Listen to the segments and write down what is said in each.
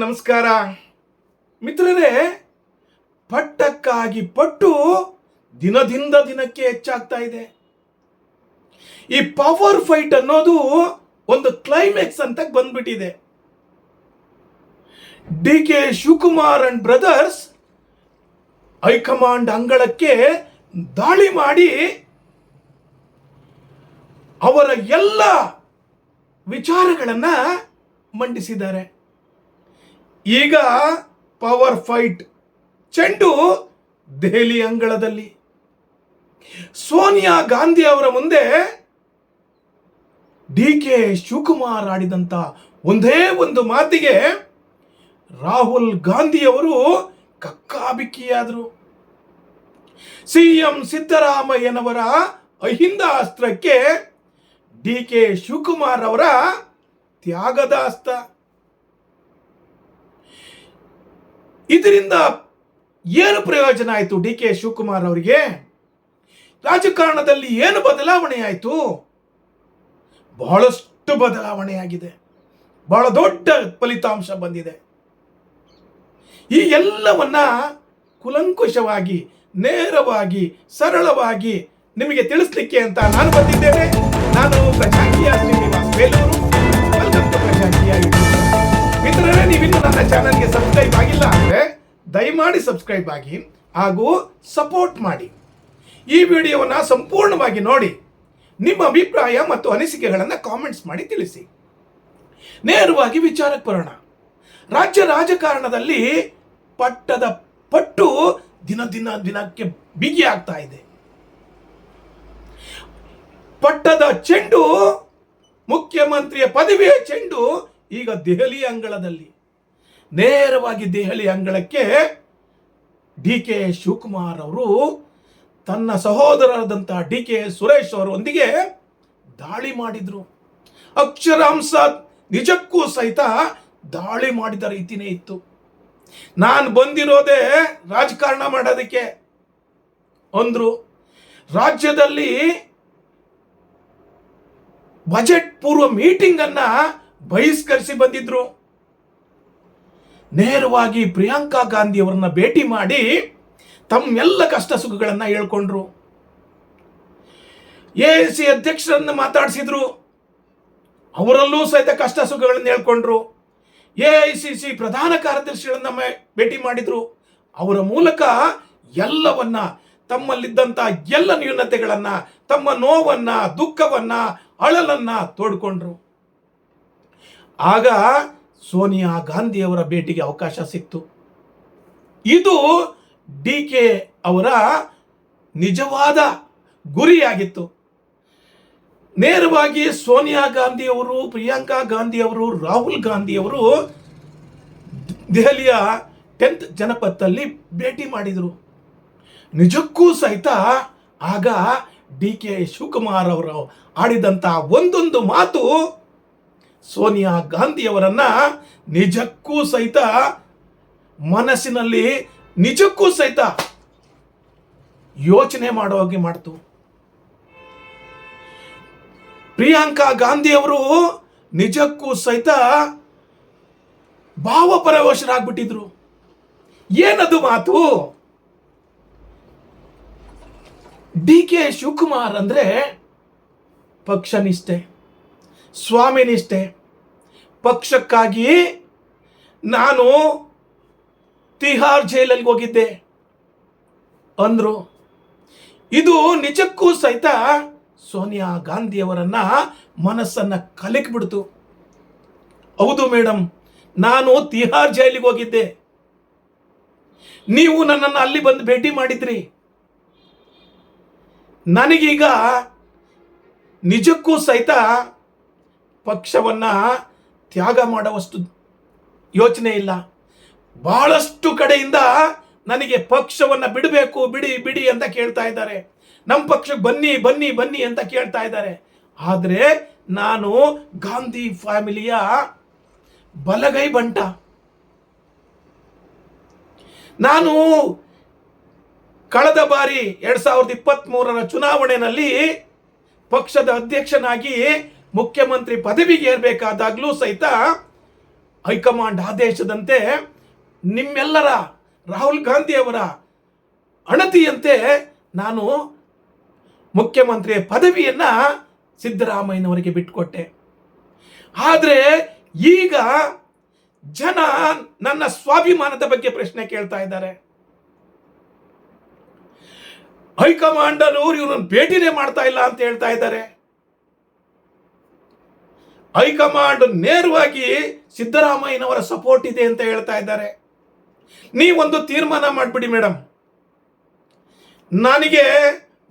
ನಮಸ್ಕಾರ. ಮಿತ್ರರೇ, ಪಟ್ಟಕ್ಕಾಗಿ ಪಟ್ಟು ದಿನದಿಂದ ದಿನಕ್ಕೆ ಹೆಚ್ಚಾಗ್ತಾ ಇದೆ. ಈ ಪವರ್ ಫೈಟ್ ಅನ್ನೋದು ಒಂದು ಕ್ಲೈಮ್ಯಾಕ್ಸ್ ಅಂತ ಬಂದ್ಬಿಟ್ಟಿದೆ. D K Shivakumar and brothers high command ಅಂಗಳಕ್ಕೆ ದಾಳಿ ಮಾಡಿ ಅವರ ಎಲ್ಲ ವಿಚಾರಗಳನ್ನ ಮಂಡಿಸಿದ್ದಾರೆ. ಈಗ ಪವರ್ ಫೈಟ್ ಚೆಂಡು ದೆಹಲಿ ಅಂಗಳದಲ್ಲಿ. ಸೋನಿಯಾ ಗಾಂಧಿ ಅವರ ಮುಂದೆ ಡಿ ಕೆ ಶಿವಕುಮಾರ್ ಆಡಿದಂತ ಒಂದೇ ಒಂದು ಮಾತಿಗೆ ರಾಹುಲ್ ಗಾಂಧಿ ಅವರು ಸಿ ಎಂ ಸಿದ್ದರಾಮಯ್ಯನವರ ಅಹಿಂದ ಅಸ್ತ್ರಕ್ಕೆ ಡಿ ಕೆ ಶಿವಕುಮಾರ್ ಅವರ ತ್ಯಾಗದ ಅಸ್ತ್ರ ಇದರಿಂದ ಏನು ಪ್ರಯೋಜನ ಆಯಿತು? ಡಿ ಕೆ ಶಿವಕುಮಾರ್ ಅವರಿಗೆ? ರಾಜಕಾರಣದಲ್ಲಿ ಏನು ಬದಲಾವಣೆ ಆಯಿತು? ಬಹಳಷ್ಟು ಬದಲಾವಣೆಯಾಗಿದೆ ಬಹಳ ದೊಡ್ಡ ಫಲಿತಾಂಶ ಬಂದಿದೆ. ಈ ಎಲ್ಲವನ್ನ ಕುಲಂಕುಷವಾಗಿ, ನೇರವಾಗಿ, ಸರಳವಾಗಿ ನಿಮಗೆ ತಿಳಿಸ್ಲಿಕ್ಕೆ ಅಂತ ನಾನು ಬಂದಿದ್ದೇನೆ. ನಾನು ಶ್ರೀನಿವಾಸ್ ಬೇಲೂರು ಮಿತ್ರರೇ, ನೀವಿನ್ನೂ ನನ್ನ ಚಾನಲ್ಗೆ ಸಬ್ಸ್ಕ್ರೈಬ್ ಆಗಿಲ್ಲ ಅಂದರೆ ದಯಮಾಡಿ ಸಬ್ಸ್ಕ್ರೈಬ್ ಆಗಿ ಹಾಗೂ ಸಪೋರ್ಟ್ ಮಾಡಿ. ಈ ವಿಡಿಯೋವನ್ನು ಸಂಪೂರ್ಣವಾಗಿ ನೋಡಿ. ನಿಮ್ಮ ಅಭಿಪ್ರಾಯ ಮತ್ತು ಅನಿಸಿಕೆಗಳನ್ನು ಕಾಮೆಂಟ್ಸ್ ಮಾಡಿ ತಿಳಿಸಿ. ನೇರವಾಗಿ ವಿಚಾರಕ್ಕೆ ಬರೋಣ. ರಾಜ್ಯ ರಾಜಕಾರಣದಲ್ಲಿ ಪಟ್ಟದ ಪಟ್ಟು ದಿನ ದಿನ ದಿನಕ್ಕೆ ಬಿಗಿ ಆಗ್ತಾ ಇದೆ. ಪಟ್ಟದ ಚೆಂಡು ಮುಖ್ಯಮಂತ್ರಿಯ ಪದವಿಯ ಚೆಂಡು ಈಗ ದೆಹಲಿ ಅಂಗಳದಲ್ಲಿ ನೇರವಾಗಿ ದೆಹಲಿ ಅಂಗಳಕ್ಕೆ ಡಿ ಕೆ ಶಿವಕುಮಾರ್ ಅವರು ತನ್ನ ಸಹೋದರರಾದಂತಹ ಡಿ ಕೆ ಸುರೇಶ್ ಅವರೊಂದಿಗೆ ದಾಳಿ ಮಾಡಿದ್ರು. ಅಕ್ಷರಾಂಶ ನಿಜಕ್ಕೂ ಸಹಿತ ದಾಳಿ ಮಾಡಿದ ರೀತಿನೇ ಇತ್ತು. ನಾನು ಬಂದಿರೋದೇ ರಾಜಕಾರಣ ಮಾಡೋದಕ್ಕೆ ಅಂದ್ರು. ರಾಜ್ಯದಲ್ಲಿ ಬಜೆಟ್ ಪೂರ್ವ ಮೀಟಿಂಗನ್ನು ಬಹಿಷ್ಕರಿಸಿ ಬಂದಿದ್ರು. ನೇರವಾಗಿ ಪ್ರಿಯಾಂಕಾ ಗಾಂಧಿ ಅವರನ್ನ ಭೇಟಿ ಮಾಡಿ ತಮ್ಮೆಲ್ಲ ಕಷ್ಟ ಸುಖಗಳನ್ನು ಹೇಳ್ಕೊಂಡ್ರು. ಎ ಸಿ ಅಧ್ಯಕ್ಷರನ್ನು ಮಾತಾಡಿಸಿದ್ರು. ಅವರಲ್ಲೂ ಸಹಿತ ಕಷ್ಟ ಸುಖಗಳನ್ನು ಹೇಳ್ಕೊಂಡ್ರು. ಎ ಐ ಸಿ ಸಿ ಪ್ರಧಾನ ಕಾರ್ಯದರ್ಶಿಗಳನ್ನ ಭೇಟಿ ಮಾಡಿದ್ರು. ಅವರ ಮೂಲಕ ಎಲ್ಲವನ್ನ ತಮ್ಮಲ್ಲಿದ್ದಂಥ ಎಲ್ಲ ನ್ಯೂನತೆಗಳನ್ನು, ತಮ್ಮ ನೋವನ್ನ, ದುಃಖವನ್ನ, ಅಳಲನ್ನ ತೋಡ್ಕೊಂಡ್ರು. ಆಗ ಸೋನಿಯಾ ಗಾಂಧಿಯವರ ಭೇಟಿಗೆ ಅವಕಾಶ ಸಿಕ್ತು. ಇದು ಡಿ ಕೆ ಅವರ ನಿಜವಾದ ಗುರಿಯಾಗಿತ್ತು. ನೇರವಾಗಿ ಸೋನಿಯಾ ಗಾಂಧಿಯವರು, ಪ್ರಿಯಾಂಕಾ ಗಾಂಧಿ ಅವರು ರಾಹುಲ್ ಗಾಂಧಿ ಅವರು ದೆಹಲಿಯ ಟೆಂತ್ ಜನಪತ್ತಲ್ಲಿ ಭೇಟಿ ಮಾಡಿದರು. ನಿಜಕ್ಕೂ ಸಹಿತ ಆಗ ಡಿ ಕೆ ಶಿವಕುಮಾರ್ ಅವರು ಆಡಿದಂಥ ಒಂದೊಂದು ಮಾತು ಸೋನಿಯಾ ಗಾಂಧಿಯವರನ್ನ ನಿಜಕ್ಕೂ ಸಹಿತ ಮನಸ್ಸಿನಲ್ಲಿ ನಿಜಕ್ಕೂ ಸಹಿತ ಯೋಚನೆ ಮಾಡೋ ಹಾಗೆ ಮಾಡ್ತು. ಪ್ರಿಯಾಂಕಾ ಗಾಂಧಿಯವರು ನಿಜಕ್ಕೂ ಸಹಿತ ಭಾವಪರವಶರಾಗ್ಬಿಟ್ಟಿದ್ರು. ಏನದು ಮಾತು? ಡಿ ಕೆ ಶಿವಕುಮಾರ್ ಅಂದ್ರೆ ಪಕ್ಷನಿಷ್ಠೆ. ಸ್ವಾಮಿನಿಷ್ಠೆ ಪಕ್ಷಕ್ಕಾಗಿ ನಾನು ತಿಹಾರ್ ಜೈಲಲ್ಲಿ ಹೋಗಿದ್ದೆ. ಅಂದರು, ಇದು ನಿಜಕ್ಕೂ ಸಹಿತ ಸೋನಿಯಾ ಗಾಂಧಿಯವರನ್ನ ಮನಸ್ಸನ್ನು ಕಲಕಿಬಿಡ್ತು. ಹೌದು ಮೇಡಮ್ ನಾನು ತಿಹಾರ್ ಜೈಲಿಗೆ ಹೋಗಿದ್ದೆ. ನೀವು ನನ್ನನ್ನು ಅಲ್ಲಿ ಬಂದು ಭೇಟಿ ಮಾಡಿದ್ರಿ. ನನಗೀಗ ನಿಜಕ್ಕೂ ಸಹಿತ ಪಕ್ಷವನ್ನ ತ್ಯಾಗ ಮಾಡುವಷ್ಟು ಯೋಚನೆ ಇಲ್ಲ. ಬಹಳಷ್ಟು ಕಡೆಯಿಂದ ನನಗೆ ಪಕ್ಷವನ್ನ ಬಿಡಬೇಕು, ಬಿಡಿ ಬಿಡಿ ಅಂತ ಕೇಳ್ತಾ ಇದ್ದಾರೆ. ನಮ್ಮ ಪಕ್ಷಕ್ಕೆ ಬನ್ನಿ ಬನ್ನಿ ಬನ್ನಿ ಅಂತ ಕೇಳ್ತಾ ಇದ್ದಾರೆ. ಆದರೆ ನಾನು ಗಾಂಧಿ ಫ್ಯಾಮಿಲಿಯ ಬಲಗೈ ಬಂಟ. ನಾನು ಕಳೆದ ಬಾರಿ ಎರಡ್ ಸಾವಿರದ ಇಪ್ಪತ್ತ್ ಚುನಾವಣೆಯಲ್ಲಿ ಪಕ್ಷದ ಅಧ್ಯಕ್ಷನಾಗಿ ಮುಖ್ಯಮಂತ್ರಿ ಪದವಿಗೆ ಏರಬೇಕಾದಾಗಲೂ ಸಹಿತ ಹೈಕಮಾಂಡ್ ಆದೇಶದಂತೆ ನಿಮ್ಮೆಲ್ಲರ ರಾಹುಲ್ ಗಾಂಧಿಯವರ ಅಣತಿಯಂತೆ ನಾನು ಮುಖ್ಯಮಂತ್ರಿಯ ಪದವಿಯನ್ನ ಸಿದ್ದರಾಮಯ್ಯನವರಿಗೆ ಬಿಟ್ಕೊಟ್ಟೆ. ಆದರೆ ಈಗ ಜನ ನನ್ನ ಸ್ವಾಭಿಮಾನದ ಬಗ್ಗೆ ಪ್ರಶ್ನೆ ಕೇಳ್ತಾ ಇದ್ದಾರೆ. ಹೈಕಮಾಂಡ್ ಅವರು ಇವ್ರನ್ನ ಭೇಟಿನೇ ಮಾಡ್ತಾ ಇಲ್ಲ ಅಂತ ಹೇಳ್ತಾ ಇದ್ದಾರೆ. ಹೈಕಮಾಂಡ್ ನೇರವಾಗಿ ಸಿದ್ದರಾಮಯ್ಯನವರ ಸಪೋರ್ಟ್ ಇದೆ ಅಂತ ಹೇಳ್ತಾ ಇದ್ದಾರೆ. ನೀವೊಂದು ತೀರ್ಮಾನ ಮಾಡಿಬಿಡಿ ಮೇಡಮ್ ನನಗೆ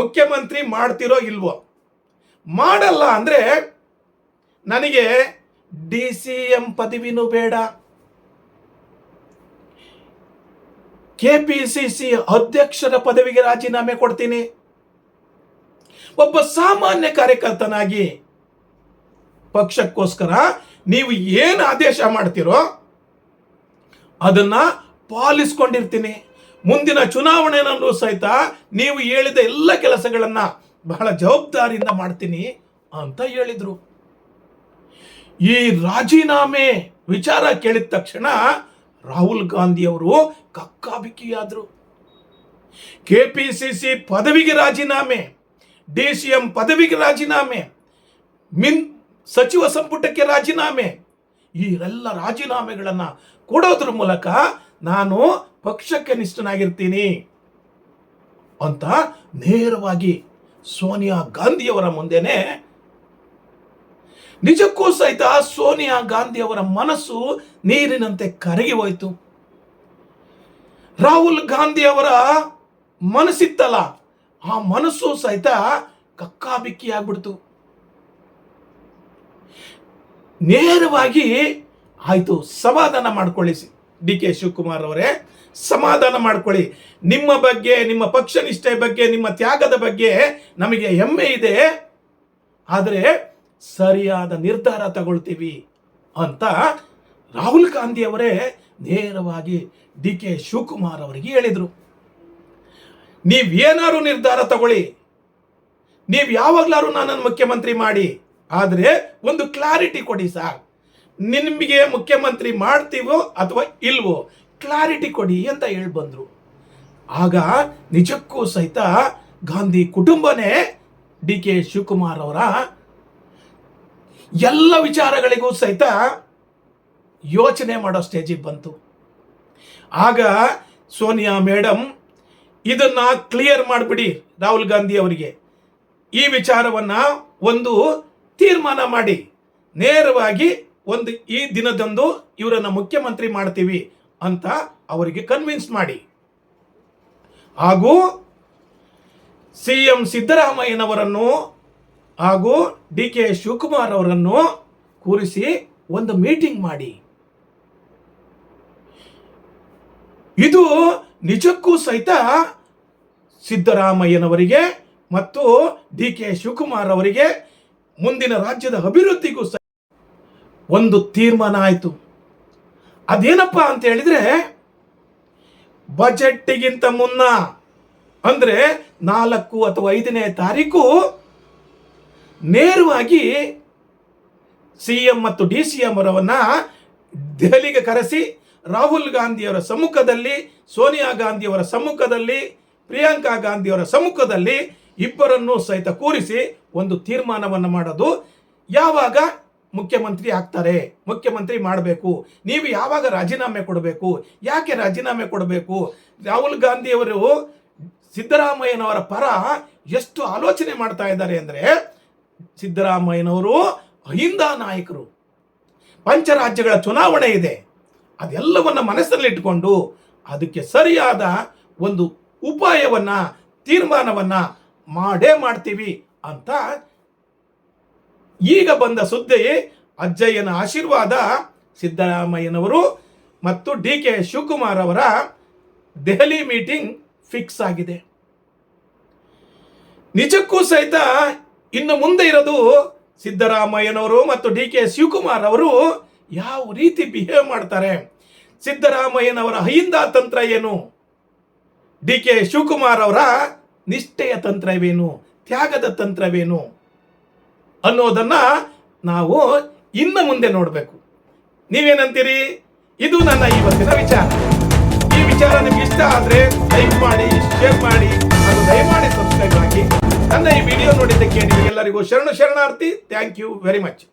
ಮುಖ್ಯಮಂತ್ರಿ ಮಾಡ್ತಿರೋ ಇಲ್ವೋ? ಮಾಡಲ್ಲ ಅಂದರೆ ನನಗೆ ಡಿ ಸಿ ಎಂ ಪದವಿನೂ ಬೇಡ. ಕೆ ಪಿ ಸಿ ಸಿ ಅಧ್ಯಕ್ಷರ ಪದವಿಗೆ ರಾಜೀನಾಮೆ ಕೊಡ್ತೀನಿ. ಒಬ್ಬ ಸಾಮಾನ್ಯ ಕಾರ್ಯಕರ್ತನಾಗಿ ಪಕ್ಷಕ್ಕೋಸ್ಕರ ನೀವು ಏನು ಆದೇಶ ಮಾಡ್ತೀರೋ ಅದನ್ನು ಪಾಲಿಸ್ಕೊಂಡಿರ್ತೀನಿ. ಮುಂದಿನ ಚುನಾವಣೆಯನ್ನು ಸಹಿತ ನೀವು ಹೇಳಿದ ಎಲ್ಲ ಕೆಲಸಗಳನ್ನ ಬಹಳ ಜವಾಬ್ದಾರಿಯಿಂದ ಮಾಡ್ತೀನಿ ಅಂತ ಹೇಳಿದರು. ಈ ರಾಜೀನಾಮೆ ವಿಚಾರ ಕೇಳಿದ ತಕ್ಷಣ ರಾಹುಲ್ ಗಾಂಧಿ ಅವರು ಸಿ ಸಿ ಪದವಿಗೆ ರಾಜೀನಾಮೆ, ಡಿ ಸಿ ಎಂ ಪದವಿಗೆ ರಾಜೀನಾಮೆ ಮಿನ್ ಸಚಿವ ಸಂಪುಟಕ್ಕೆ ರಾಜೀನಾಮೆ. ಈ ಎಲ್ಲ ರಾಜೀನಾಮೆಗಳನ್ನು ಕೊಡೋದ್ರ ಮೂಲಕ ನಾನು ಪಕ್ಷಕ್ಕೆ ನಿಷ್ಠನಾಗಿರ್ತೀನಿ ಅಂತ ನೇರವಾಗಿ ಸೋನಿಯಾ ಗಾಂಧಿಯವರ ಮುಂದೆನೆ. ನಿಜಕ್ಕೂ ಸಹಿತ ಸೋನಿಯಾ ಗಾಂಧಿಯವರ ಮನಸ್ಸು ನೀರಿನಂತೆ ಕರಗಿ ಹೋಯಿತು. ರಾಹುಲ್ ಗಾಂಧಿ ಅವರ ಮನಸ್ಸಿತ್ತಲ್ಲ, ಆ ಮನಸ್ಸು ಸಹಿತ ಕಕ್ಕಾಬಿಕ್ಕಿ ಆಗ್ಬಿಡ್ತು ನೇರವಾಗಿ ಆಯಿತು, ಸಮಾಧಾನ ಮಾಡ್ಕೊಳ್ಳಿ ಡಿ ಕೆ ಶಿವಕುಮಾರ್ ಅವರೇ. ಸಮಾಧಾನ ಮಾಡ್ಕೊಳ್ಳಿ. ನಿಮ್ಮ ಬಗ್ಗೆ, ನಿಮ್ಮ ಪಕ್ಷ ನಿಷ್ಠೆ ಬಗ್ಗೆ, ನಿಮ್ಮ ತ್ಯಾಗದ ಬಗ್ಗೆ ನಮಗೆ ಹೆಮ್ಮೆ ಇದೆ. ಆದರೆ ಸರಿಯಾದ ನಿರ್ಧಾರ ತಗೊಳ್ತೀವಿ ಅಂತ ರಾಹುಲ್ ಗಾಂಧಿ ಅವರೇ ನೇರವಾಗಿ ಡಿ ಕೆ ಶಿವಕುಮಾರ್ ಅವರಿಗೆ ಹೇಳಿದರು. ನೀವೇನಾದ್ರು ನಿರ್ಧಾರ ತಗೊಳ್ಳಿ. ನೀವು ಯಾವಾಗಲಾದ್ರೂ ನನ್ನನ್ನು ಮುಖ್ಯಮಂತ್ರಿ ಮಾಡಿ. ಆದರೆ ಒಂದು ಕ್ಲಾರಿಟಿ ಕೊಡಿ ಸರ್. ನಿಮಗೆ ಮುಖ್ಯಮಂತ್ರಿ ಮಾಡ್ತೀವೋ ಅಥವಾ ಇಲ್ವೋ ಕ್ಲಾರಿಟಿ ಕೊಡಿ ಅಂತ ಹೇಳಿ ಬಂದರು. ಆಗ ನಿಜಕ್ಕೂ ಸಹಿತ ಗಾಂಧಿ ಕುಟುಂಬನೇ ಡಿ ಕೆ ಶಿವಕುಮಾರ್ ಅವರ ಎಲ್ಲ ವಿಚಾರಗಳಿಗೂ ಸಹಿತ ಯೋಚನೆ ಮಾಡೋ ಸ್ಟೇಜಿಗೆ ಬಂತು. ಆಗ ಸೋನಿಯಾ ಮೇಡಮ್ ಇದನ್ನ ಕ್ಲಿಯರ್ ಮಾಡಿಬಿಡಿ ರಾಹುಲ್ ಗಾಂಧಿ ಅವರಿಗೆ. ಈ ವಿಚಾರವನ್ನ ಒಂದು ತೀರ್ಮಾನ ಮಾಡಿ. ನೇರವಾಗಿ ಒಂದು ಈ ದಿನದಂದು ಇವರನ್ನು ಮುಖ್ಯಮಂತ್ರಿ ಮಾಡ್ತೀವಿ ಅಂತ ಅವರಿಗೆ ಕನ್ವಿನ್ಸ್ ಮಾಡಿ. ಹಾಗೂ ಸಿ ಎಂ ಸಿದ್ದರಾಮಯ್ಯನವರನ್ನು ಹಾಗೂ ಡಿ ಕೆ ಶಿವಕುಮಾರ್ ಅವರನ್ನು ಕೂರಿಸಿ ಒಂದು ಮೀಟಿಂಗ್ ಮಾಡಿ. ಇದು ನಿಜಕ್ಕೂ ಸಹಿತ ಸಿದ್ದರಾಮಯ್ಯನವರಿಗೆ ಮತ್ತು ಡಿ ಕೆ ಶಿವಕುಮಾರ್ ಅವರಿಗೆ ಮುಂದಿನ ರಾಜ್ಯದ ಅಭಿವೃದ್ಧಿಗೂ ಸಹ ಒಂದು ತೀರ್ಮಾನ ಆಯಿತು. ಅದೇನಪ್ಪ ಅಂತ ಹೇಳಿದ್ರೆ, ಬಜೆಟ್ಗಿಂತ ಮುನ್ನ, ಅಂದ್ರೆ ನಾಲ್ಕು ಅಥವಾ ಐದನೇ ತಾರೀಕು, ನೇರವಾಗಿ ಸಿ ಎಂ ಮತ್ತು ಡಿ ಸಿ ಎಂ ಅವರವನ್ನ ದೆಹಲಿಗೆ ಕರೆಸಿ, ರಾಹುಲ್ ಗಾಂಧಿಯವರ ಸಮ್ಮುಖದಲ್ಲಿ, ಸೋನಿಯಾ ಗಾಂಧಿಯವರ ಸಮ್ಮುಖದಲ್ಲಿ, ಪ್ರಿಯಾಂಕಾ ಗಾಂಧಿಯವರ ಸಮ್ಮುಖದಲ್ಲಿ ಇಬ್ಬರನ್ನೂ ಸಹಿತ ಕೂರಿಸಿ ಒಂದು ತೀರ್ಮಾನವನ್ನು ಮಾಡೋದು ಯಾವಾಗ ಮುಖ್ಯಮಂತ್ರಿ ಆಗ್ತಾರೆ, ಮುಖ್ಯಮಂತ್ರಿ ಮಾಡಬೇಕು, ನೀವು ಯಾವಾಗ ರಾಜೀನಾಮೆ ಕೊಡಬೇಕು, ಯಾಕೆ ರಾಜೀನಾಮೆ ಕೊಡಬೇಕು, ರಾಹುಲ್ ಗಾಂಧಿಯವರು ಸಿದ್ದರಾಮಯ್ಯನವರ ಪರ ಎಷ್ಟು ಆಲೋಚನೆ ಮಾಡ್ತಾ ಇದ್ದಾರೆ ಅಂದರೆ ಸಿದ್ದರಾಮಯ್ಯನವರು ಅಹಿಂದ ನಾಯಕರು. ಪಂಚರಾಜ್ಯಗಳ ಚುನಾವಣೆ ಇದೆ. ಅದೆಲ್ಲವನ್ನ ಮನಸ್ಸಲ್ಲಿಟ್ಟುಕೊಂಡು ಅದಕ್ಕೆ ಸರಿಯಾದ ಒಂದು ಉಪಾಯವನ್ನು, ತೀರ್ಮಾನವನ್ನ ಮಾಡೇ ಮಾಡ್ತೀವಿ ಅಂತ ಈಗ ಬಂದ ಸುದ್ದಿ ಅಜ್ಜಯ್ಯನ ಆಶೀರ್ವಾದ ಸಿದ್ದರಾಮಯ್ಯನವರು ಮತ್ತು ಡಿ ಕೆ ಶಿವಕುಮಾರ್ ಅವರ ದೆಹಲಿ ಮೀಟಿಂಗ್ ಫಿಕ್ಸ್ ಆಗಿದೆ. ನಿಜಕ್ಕೂ ಸಹಿತ ಇನ್ನು ಮುಂದೆ ಇರೋದು ಸಿದ್ದರಾಮಯ್ಯನವರು ಮತ್ತು ಡಿ ಕೆ ಶಿವಕುಮಾರ್ ಅವರು ಯಾವ ರೀತಿ ಬಿಹೇವ್ ಮಾಡ್ತಾರೆ? ಸಿದ್ದರಾಮಯ್ಯನವರ ಅಹಿಂದ ತಂತ್ರ ಏನು? ಡಿ ಕೆ ಶಿವಕುಮಾರ್ ಅವರ ನಿಷ್ಠೆಯ ತಂತ್ರವೇನು? ತ್ಯಾಗದ ತಂತ್ರವೇನು? ಅನ್ನೋದನ್ನು ನಾವು ಇನ್ನು ಮುಂದೆ ನೋಡಬೇಕು. ನೀವೇನಂತೀರಿ? ಇದು ನನ್ನ ಇವತ್ತಿನ ವಿಚಾರ. ಈ ವಿಚಾರ ನಿಮ್ಗೆ ಇಷ್ಟ ಆದರೆ ಲೈಕ್ ಮಾಡಿ, ಶೇರ್ ಮಾಡಿ, ಹಾಗೂ ದಯಮಾಡಿ ಸಬ್ಸ್ಕ್ರೈಬ್ ಆಗಿ. ನನ್ನ ಈ ವಿಡಿಯೋ ನೋಡಿದ್ದಕ್ಕೆ ನಿಮಗೆಲ್ಲರಿಗೂ ಶರಣು ಶರಣಾರ್ಥಿ. Thank you very much